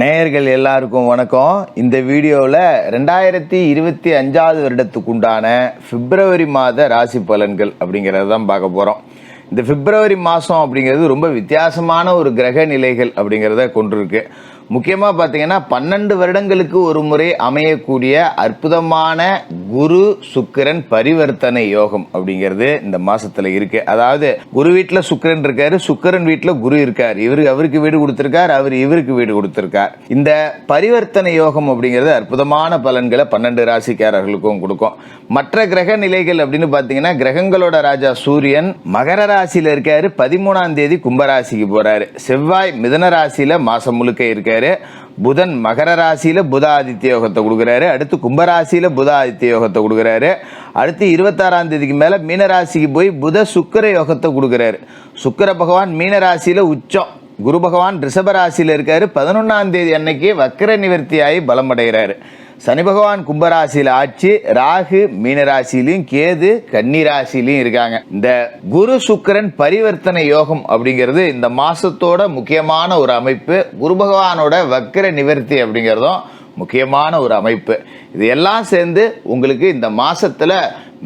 நேயர்கள் எல்லாருக்கும் வணக்கம். இந்த வீடியோவில் ரெண்டாயிரத்தி இருபத்தி அஞ்சாவது வருடத்துக்கு உண்டான பிப்ரவரி மாத ராசி பலன்கள் அப்படிங்கிறத தான் பார்க்க போகிறோம் இந்த பிப்ரவரி மாதம் அப்படிங்கிறது ரொம்ப வித்தியாசமான ஒரு கிரக நிலைகள் அப்படிங்கிறத கொண்டிருக்கு. முக்கியமாக பார்த்தீங்கன்னா பன்னெண்டு வருடங்களுக்கு ஒரு முறை அமையக்கூடிய அற்புதமான குரு சுக்கிரன் பரிவர்த்தனை யோகம் அப்படிங்கிறது இந்த மாசத்துல இருக்கு. அதாவது குரு வீட்டில் சுக்கிரன் இருக்காரு சுக்கிரன் வீட்டில் குரு இருக்கார். இவரு அவருக்கு வீடு கொடுத்திருக்கார் அவர் இவருக்கு வீடு கொடுத்திருக்கார். இந்த பரிவர்த்தனை யோகம் அப்படிங்கிறது அற்புதமான பலன்களை பன்னெண்டு ராசிக்காரர்களுக்கும் கொடுக்கும். மற்ற கிரக நிலைகள் அப்படின்னு பார்த்தீங்கன்னா கிரகங்களோட ராஜா சூரியன் மகர ராசியில் இருக்காரு பதிமூணாம் தேதி கும்பராசிக்கு போறாரு. செவ்வாய் மிதன ராசியில மாசம் முழுக்க இருக்காரு. புதன் மகர ராசியில புத ஆதித்ய யோகத்தை கொடுக்குறாரு. அடுத்து கும்பராசியில புத ஆதித்ய யோகத்தை கொடுக்குறாரு. அடுத்து இருபத்தாறாம் தேதிக்கு மேல மீனராசிக்கு போய் புத சுக்கர யோகத்தை கொடுக்குறாரு. சுக்கர பகவான் மீனராசியில் உச்சம். குரு பகவான் ரிஷபராசியில் இருக்காரு. பதினொன்னாம் தேதி அன்னைக்கு வக்கர நிவர்த்தியாகி பலம் அடைகிறாரு சனி பகவான் கும்பராசியில் ஆட்சி ராகு மீனராசிலையும் கேது கன்னிராசிலையும் இருக்காங்க. இந்த குரு சுக்கிரன் பரிவர்த்தனை யோகம் அப்படிங்கிறது இந்த மாசத்தோட முக்கியமான ஒரு அமைப்பு. குரு பகவானோட வக்கர நிவர்த்தி அப்படிங்கிறதும் முக்கியமான ஒரு அமைப்பு. இது எல்லாம் சேர்ந்து உங்களுக்கு இந்த மாசத்துல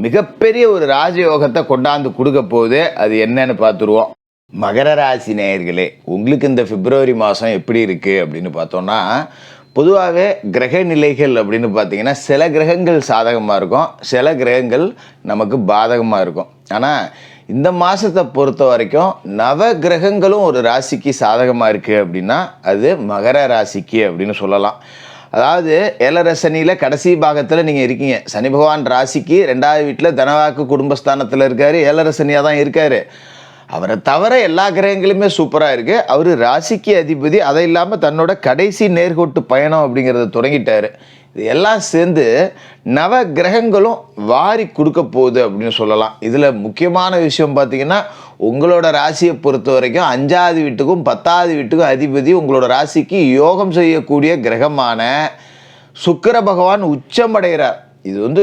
மிகப்பெரிய ஒரு ராஜயோகத்தை கொண்டாந்து கொடுக்க போகுது. அது என்னன்னு பார்த்துருவோம். மகர ராசி நேயர்களே உங்களுக்கு இந்த பிப்ரவரி மாதம் எப்படி இருக்குது அப்படின்னு பார்த்தோம்னா பொதுவாகவே கிரக நிலைகள் அப்படின்னு பார்த்தீங்கன்னா சில கிரகங்கள் சாதகமாக இருக்கும் சில கிரகங்கள் நமக்கு பாதகமாக இருக்கும். ஆனால் இந்த மாதத்தை பொறுத்த வரைக்கும் நவ கிரகங்களும் ஒரு ராசிக்கு சாதகமாக இருக்குது அப்படின்னா அது மகர ராசிக்கு அப்படின்னு சொல்லலாம். அதாவது ஏழரசனியில் கடைசி பாகத்தில் நீங்கள் இருக்கீங்க. சனி பகவான் ராசிக்கு ரெண்டாவது வீட்டில் தனவாக்கு குடும்பஸ்தானத்தில் இருக்காரு ஏழரசனியாக தான் இருக்காரு. அவரை தவிர எல்லா கிரகங்களுமே சூப்பராக இருக்குது அவர் ராசிக்கு அதிபதி. அதை இல்லாமல் தன்னோட கடைசி நேர்கோட்டு பயணம் அப்படிங்கிறத தொடங்கிட்டார். இது எல்லாம் சேர்ந்து நவ கிரகங்களும் வாரி கொடுக்க போகுது அப்படின்னு சொல்லலாம். இதில் முக்கியமான விஷயம் பார்த்தீங்கன்னா உங்களோட ராசியை பொறுத்த வரைக்கும் அஞ்சாவது வீட்டுக்கும் பத்தாவது வீட்டுக்கும் அதிபதி உங்களோட ராசிக்கு யோகம் செய்யக்கூடிய கிரகமான சுக்கர பகவான் உச்சமடைகிறார் இது வந்து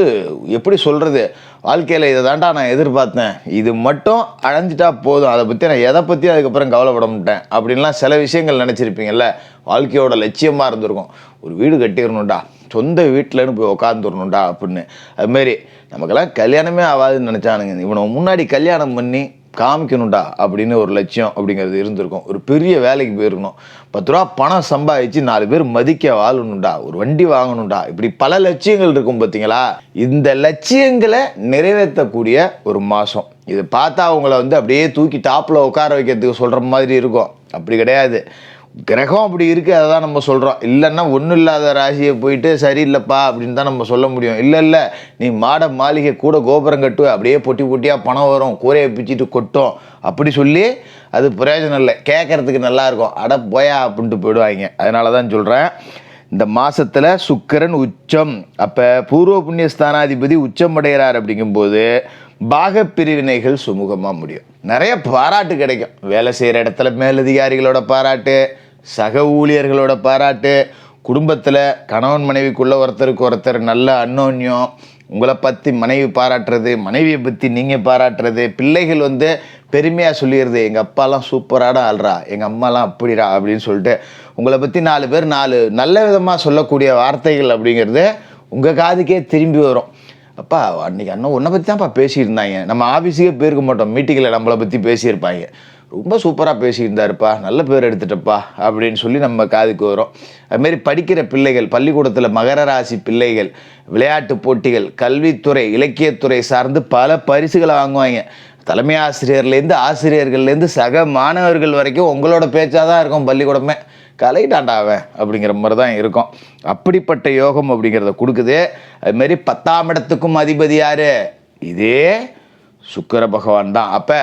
எப்படி சொல்கிறது வாழ்க்கையில் இதை தாண்டா நான் எதிர்பார்த்தேன். இது மட்டும் அழைஞ்சிட்டா போதும். அதை பற்றி நான் எதை பற்றி அதுக்கப்புறம் கவலைப்பட மாட்டேன். அப்படின்லாம் சில விஷயங்கள் நினச்சிருப்பீங்கல்ல? வாழ்க்கையோட லட்சியமாக இருந்திருக்கும். ஒரு வீடு கட்டிடணும்டா. சொந்த வீட்டிலன்னு போய் உக்காந்துடணும்டா அப்படின்னு. அதுமாரி நமக்கெல்லாம் கல்யாணமே ஆகாதுன்னு நினச்சானுங்க. இவனை முன்னாடி கல்யாணம் பண்ணி காமிக்கணும்டா அப்படின்னு ஒரு லட்சியம் அப்படிங்கிறது இருந்திருக்கும். ஒரு பெரிய வேலைக்கு போயிருக்கணும். பத்து ரூபா பணம் சம்பாதிச்சு நாலு பேர் மதிக்க வாழணும்டா. ஒரு வண்டி வாங்கணும்டா. இப்படி பல லட்சியங்கள் இருக்கும் பார்த்தீங்களா இந்த லட்சியங்களை நிறைவேற்றக்கூடிய ஒரு மாதம் இது பார்த்தா அவங்கள வந்து அப்படியே தூக்கி டாப்பில் உட்கார வைக்கிறதுக்கு சொல்கிற மாதிரி இருக்கும். அப்படி கிடையாது. கிரகம் அப்படி இருக்குது அதை தான் நம்ம சொல்கிறோம் இல்லைன்னா ஒன்றும் இல்லாத ராசியை போயிட்டு சரியில்லைப்பா அப்படின்னு தான் நம்ம சொல்ல முடியும். இல்லை இல்லை நீ மாட மாளிகை கூட கோபுரம் கட்டு அப்படியே பொட்டி பொட்டியாக பணம் வரும் கூரையை பிச்சுட்டு கொட்டும். அப்படி சொல்லி அது பிரயோஜனம் இல்லை. கேட்குறதுக்கு நல்லாயிருக்கும் அட போயா அப்படின்ட்டு போயிடுவாங்க. அதனால தான் சொல்கிறேன் இந்த மாதத்தில் சுக்கிரன் உச்சம். அப்போ பூர்வ புண்ணிய ஸ்தானாதிபதி உச்சம் அடைகிறார் அப்படிங்கும்போது பாக பிரிவினைகள் சுமூகமாக முடியும். நிறைய பாராட்டு கிடைக்கும். வேலை செய்கிற இடத்துல மேலதிகாரிகளோட பாராட்டு சக ஊழியர்களோட பாராட்டு குடும்பத்தில் கணவன் மனைவிக்குள்ள ஒருத்தருக்கு ஒருத்தர் நல்ல அன்னோன்யம் உங்களை பற்றி மனைவி பாராட்டுறது மனைவியை பற்றி நீங்கள் பாராட்டுறது பிள்ளைகள் வந்து பெருமையாக சொல்லிடுறது எங்கள் அப்பாலாம் சூப்பரான ஆள்றா எங்கள் அம்மாலாம் அப்படிடா அப்படின்னு சொல்லிட்டு உங்களை பற்றி நாலு பேர் நாலு நல்ல விதமாக சொல்லக்கூடிய வார்த்தைகள் அப்படிங்கிறது உங்கள் காதுக்கே திரும்பி வரும். அப்பா அன்றைக்கி அண்ணன் உன்னை பற்றி தான்ப்பா பேசியிருந்தாங்க. நம்ம ஆஃபீஸுக்கே போயிருக்க மாட்டோம். மீட்டிங்கில் நம்மளை பற்றி பேசியிருப்பாங்க. ரொம்ப சூப்பராக பேசியிருந்தாருப்பா நல்ல பேர் எடுத்துட்டப்பா அப்படின்னு சொல்லி நம்ம காதுக்கு வரும். அதுமாரி படிக்கிற பிள்ளைகள் பள்ளிக்கூடத்தில் மகர ராசி பிள்ளைகள் விளையாட்டு போட்டிகள் கல்வித்துறை இலக்கியத்துறை சார்ந்து பல பரிசுகளை வாங்குவாங்க. தலைமை ஆசிரியர்லேருந்து ஆசிரியர்கள்லேருந்து சக மாணவர்கள் வரைக்கும் உங்களோட பேச்சாக தான் இருக்கும் பள்ளிக்கூடமே. கலைட்டாண்டா அப்படிங்கிற மாதிரி தான் இருக்கும். அப்படிப்பட்ட யோகம் அப்படிங்கிறத கொடுக்குது. அதுமாரி பத்தாம் இடத்துக்கும் அதிபதி யார்? இதே சுக்கர பகவான் தான். அப்போ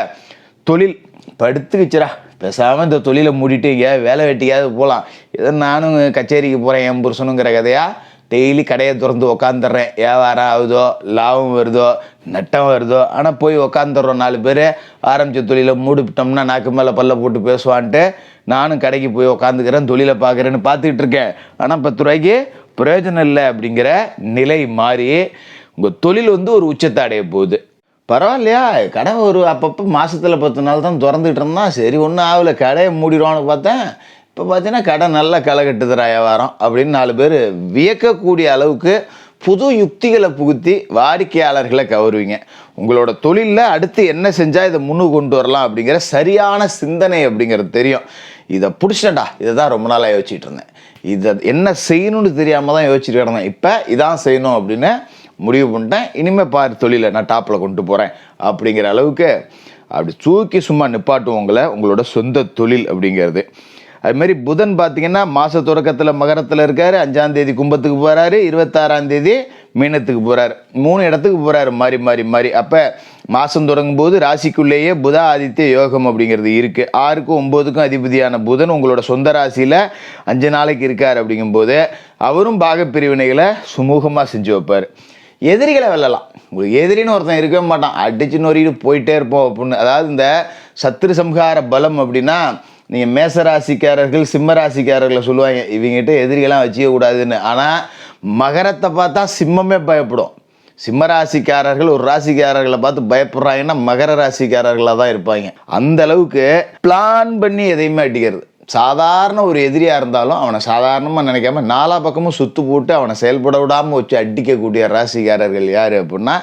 தொழில் படுத்துக்கிச்சுரா பேசாமல் இந்த தொழிலை மூடிட்டு எங்கேயாவது வேலை வெட்டியாவது போகலாம் ஏதோ நானும் கச்சேரிக்கு போகிறேன் என் புருஷனுங்கிற கதையா? டெய்லி கடையை திறந்து உக்காந்துடுறேன். வியாபாரம் ஆகுதோ லாபம் வருதோ நட்டம் வருதோ ஆனால் போய் உக்காந்துடுறோம் நாலு பேர். ஆரம்பித்த தொழிலை மூடிவிட்டோம்னா நாக்கு மேலே பல்ல போட்டு பேசுவான்ட்டு நானும் கடைக்கு போய் உக்காந்துக்கிறேன் தொழிலை பார்க்குறேன்னு பார்த்துக்கிட்டு இருக்கேன். ஆனால் பத்து ரூபாய்க்கு பிரயோஜனம் இல்லை அப்படிங்கிற நிலை மாறி உங்கள் தொழில் வந்து ஒரு உச்சத்தை அடைய போகுது. பரவாயில்லையா? கடை ஒரு அப்பப்போ மாதத்தில் பத்து நாள் தான் திறந்துட்டு இருந்தான். சரி ஒன்றும் ஆகல. கடையை மூடிடுவான்னு பார்த்தேன். இப்போ பார்த்தீங்கன்னா கடை நல்ல களை கட்டுதுடா வியாபாரம் அப்படின்னு நாலு பேர் வியக்கக்கூடிய அளவுக்கு புது யுக்திகளை புகுத்தி வாடிக்கையாளர்களை கவருவீங்க. உங்களோட தொழிலில் அடுத்து என்ன செஞ்சால் இதை முன்னு கொண்டு வரலாம் அப்படிங்கிற சரியான சிந்தனை அப்படிங்கிறது தெரியும். இதை பிடிச்சிட்டேன்டா. இதை தான் ரொம்ப நாளாக யோசிச்சுட்டு இருந்தேன். இதை என்ன செய்யணும்னு தெரியாமல் தான் யோசிச்சுட்டு கிடந்தேன். இப்போ இதான் செய்யணும் அப்படின்னு முடிவு பண்ணிட்டேன். இனிமேல் பார் தொழிலை நான் டாப்பில் கொண்டு போகிறேன் அப்படிங்கிற அளவுக்கு அப்படி தூக்கி சும்மா நிப்பாட்டுவோங்கள உங்களோட சொந்த தொழில் அப்படிங்கிறது. அதுமாரி புதன் பார்த்தீங்கன்னா மாத தொடக்கத்தில் மகரத்தில் இருக்கார் அஞ்சாந்தேதி கும்பத்துக்கு போகிறாரு இருபத்தாறாந்தேதி மீனத்துக்கு போகிறாரு மூணு இடத்துக்கு போகிறாரு மாறி மாறி மாறி. அப்போ மாதம் தொடங்கும் போது ராசிக்குள்ளேயே புத ஆதித்ய யோகம் அப்படிங்கிறது இருக்குது ஆறுக்கும் ஒம்போதுக்கும் அதிபதியான புதன் உங்களோட சொந்த ராசியில் அஞ்சு நாளைக்கு இருக்கார் அப்படிங்கும்போது அவரும் பாகப்பிரிவினைகளை சுமூகமாக செஞ்சு வைப்பார். எதிரிகளை வெல்லலாம். எதிரின்னு ஒருத்தன் இருக்கவே மாட்டான். அடிச்சு நொறிட்டு போயிட்டே இருப்போம் அப்படின்னு. அதாவது இந்த சத்ரு சம்ஹார பலம் அப்படின்னா நீங்கள் மேச ராசிக்காரர்கள் சிம்ம ராசிக்காரர்களை சொல்லுவாங்க. இவங்ககிட்ட எதிரிகளாம் வச்சுக்க கூடாதுன்னு ஆனால் மகரத்தை பார்த்தா சிம்மமே பயப்படும். சிம்ம ராசிக்காரர்கள் ஒரு ராசிக்காரர்களை பார்த்து பயப்படுறாங்கன்னா மகர ராசிக்காரர்களாக தான் இருப்பாங்க. அந்த அளவுக்கு பிளான் பண்ணி எதையுமே அடிக்கிறது. சாதாரண ஒரு எதிரியாக இருந்தாலும் அவனை சாதாரணமாக நினைக்காம நாலா பக்கமும் சுத்து போட்டு அவனை செயல்பட விடாமல் வச்சு அடிக்கக்கூடிய ராசிக்காரர்கள் யார் அப்படின்னா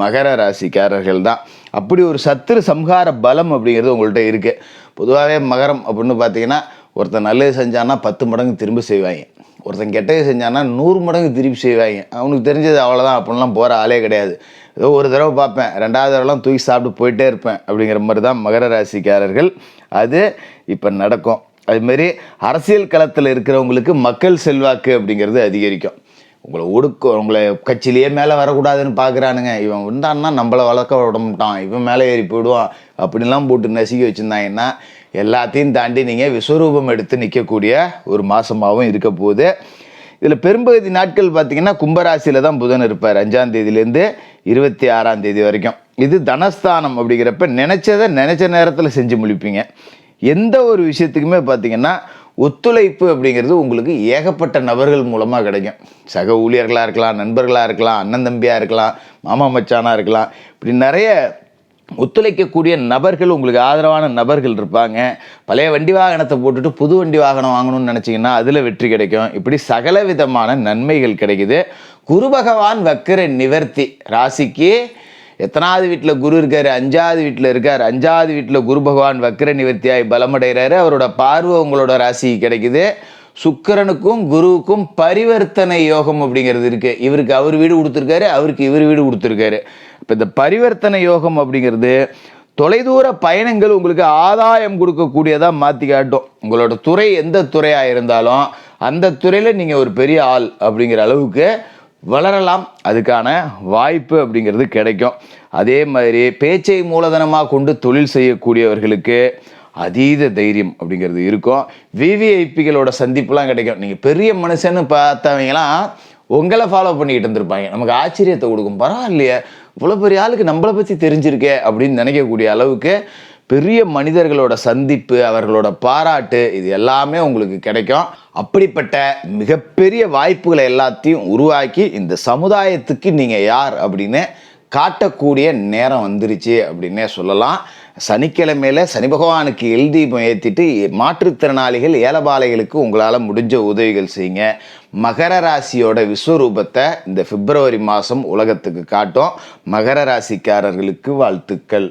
மகர ராசிக்காரர்கள் தான். அப்படி ஒரு சத்துரு சம்ஹார பலம் அப்படிங்கிறது உங்கள்கிட்ட இருக்குது பொதுவாகவே மகரம் அப்படின்னு பார்த்தீங்கன்னா ஒருத்தன் நல்லது செஞ்சான்னா பத்து மடங்கு திரும்ப செய்வாங்க. ஒருத்தன் கெட்டது செஞ்சான்னா நூறு மடங்கு திருப்பி செய்வாங்க. அவனுக்கு தெரிஞ்சது அவ்வளோதான் அப்படின்லாம் போகிற ஆளே கிடையாது. ஏதோ ஒரு தடவை பார்ப்பேன் ரெண்டாவது தடவைலாம் தூக்கி சாப்பிட்டு போயிட்டே இருப்பேன் அப்படிங்கிற மாதிரி தான் மகர ராசிக்காரர்கள். அது இப்போ நடக்கும். அதுமாரி அரசியல் களத்தில் இருக்கிறவங்களுக்கு மக்கள் செல்வாக்கு அப்படிங்கிறது அதிகரிக்கும். உங்களை ஒடுக்க உங்களை கட்சியிலேயே மேலே வரக்கூடாதுன்னு பார்க்குறானுங்க இவன் வந்தான்னா நம்மளை வளர்க்க விட மாட்டான். இவன் மேலே ஏறி போயிடுவான். அப்படின்லாம் போட்டு நசுக்கி வச்சுருந்தாங்கன்னா எல்லாத்தையும் தாண்டி நீங்கள் விஸ்வரூபம் எடுத்து நிற்கக்கூடிய ஒரு மாதமாகவும் இருக்க போகுது. இதில் பெரும்பகுதி நாட்கள் பார்த்தீங்கன்னா கும்பராசியில் தான் புதன் இருப்பார். அஞ்சாம் தேதியிலேருந்து இருபத்தி ஆறாம் தேதி வரைக்கும். இது தனஸ்தானம் அப்படிங்கிறப்ப நினச்சதை நினச்ச நேரத்தில் செஞ்சு முடிப்பீங்க. எந்த ஒரு விஷயத்துக்குமே பார்த்தீங்கன்னா ஒத்துழைப்பு அப்படிங்கிறது உங்களுக்கு ஏகப்பட்ட நபர்கள் மூலமாக கிடைக்கும். சக ஊழியர்களாக இருக்கலாம் நண்பர்களாக இருக்கலாம் அண்ணன் தம்பியாக இருக்கலாம் மாமா மச்சானாக இருக்கலாம். இப்படி நிறைய ஒத்துழைக்கக்கூடிய நபர்கள் உங்களுக்கு ஆதரவான நபர்கள் இருப்பாங்க. பழைய வண்டி வாகனத்தை போட்டுட்டு புது வண்டி வாகனம் வாங்கணும்னு நினச்சிங்கன்னா அதில் வெற்றி கிடைக்கும். இப்படி சகல விதமான நன்மைகள் கிடைக்குது. குரு பகவான் வக்கர நிவர்த்தி. ராசிக்கு எத்தனாவது வீட்டில் குரு இருக்கார் அஞ்சாவது வீட்டில் இருக்கார் அஞ்சாவது வீட்டில் குரு பகவான் வக்கர நிவர்த்தியாய் பலமடைகிறாரு. அவரோட பார்வை உங்களோட ராசி கிடைக்குது. சுக்கிரனுக்கும் குருவுக்கும் பரிவர்த்தனை யோகம் அப்படிங்கிறது இருக்குது இவருக்கு அவர் வீடு கொடுத்துருக்காரு அவருக்கு இவர் வீடு கொடுத்துருக்காரு. இப்போ இந்த பரிவர்த்தனை யோகம் அப்படிங்கிறது தொலைதூர பயணங்கள் உங்களுக்கு ஆதாயம் கொடுக்கக்கூடியதாக மாற்றி காட்டும். உங்களோட துறை எந்த துறையாக இருந்தாலும் அந்த துறையில் நீங்கள் ஒரு பெரிய ஆள் அப்படிங்கிற அளவுக்கு வளரலாம். அதுக்கான வாய்ப்பு அப்படிங்கிறது கிடைக்கும். அதே மாதிரி பேச்சை மூலதனமாக கொண்டு தொழில் செய்யக்கூடியவர்களுக்கு அதீத தைரியம் அப்படிங்கிறது இருக்கும். விவிஐபிகளோட சந்திப்புலாம் கிடைக்கும். நீங்கள் பெரிய மனுஷன்னு பார்த்தவங்களாம் உங்களை ஃபாலோ பண்ணிக்கிட்டு இருந்திருப்பாங்க. நமக்கு ஆச்சரியத்தை கொடுக்கும். பரவாயில்லையே இவ்வளோ பெரிய ஆளுக்கு நம்மளை பற்றி தெரிஞ்சிருக்கே அப்படின்னு நினைக்கக்கூடிய அளவுக்கு பெரிய மனிதர்களோட சந்திப்பு அவர்களோட பாராட்டு இது எல்லாமே உங்களுக்கு கிடைக்கும். அப்படிப்பட்ட மிகப்பெரிய வாய்ப்புகளை எல்லாத்தையும் உருவாக்கி இந்த சமுதாயத்துக்கு நீங்கள் யார் அப்படின்னு காட்டக்கூடிய நேரம் வந்துருச்சு அப்படின்னே சொல்லலாம். சனிக்கிழமையில் சனி பகவானுக்கு எழுதி ஏற்றிட்டு மாற்றுத்திறனாளிகள் ஏலபாலைகளுக்கு உங்களால் முடிஞ்ச உதவிகள் செய்யுங்க. மகர ராசியோட விஸ்வரூபத்தை இந்த பிப்ரவரி மாதம் உலகத்துக்கு காட்டும். மகர ராசிக்காரர்களுக்கு வாழ்த்துக்கள்.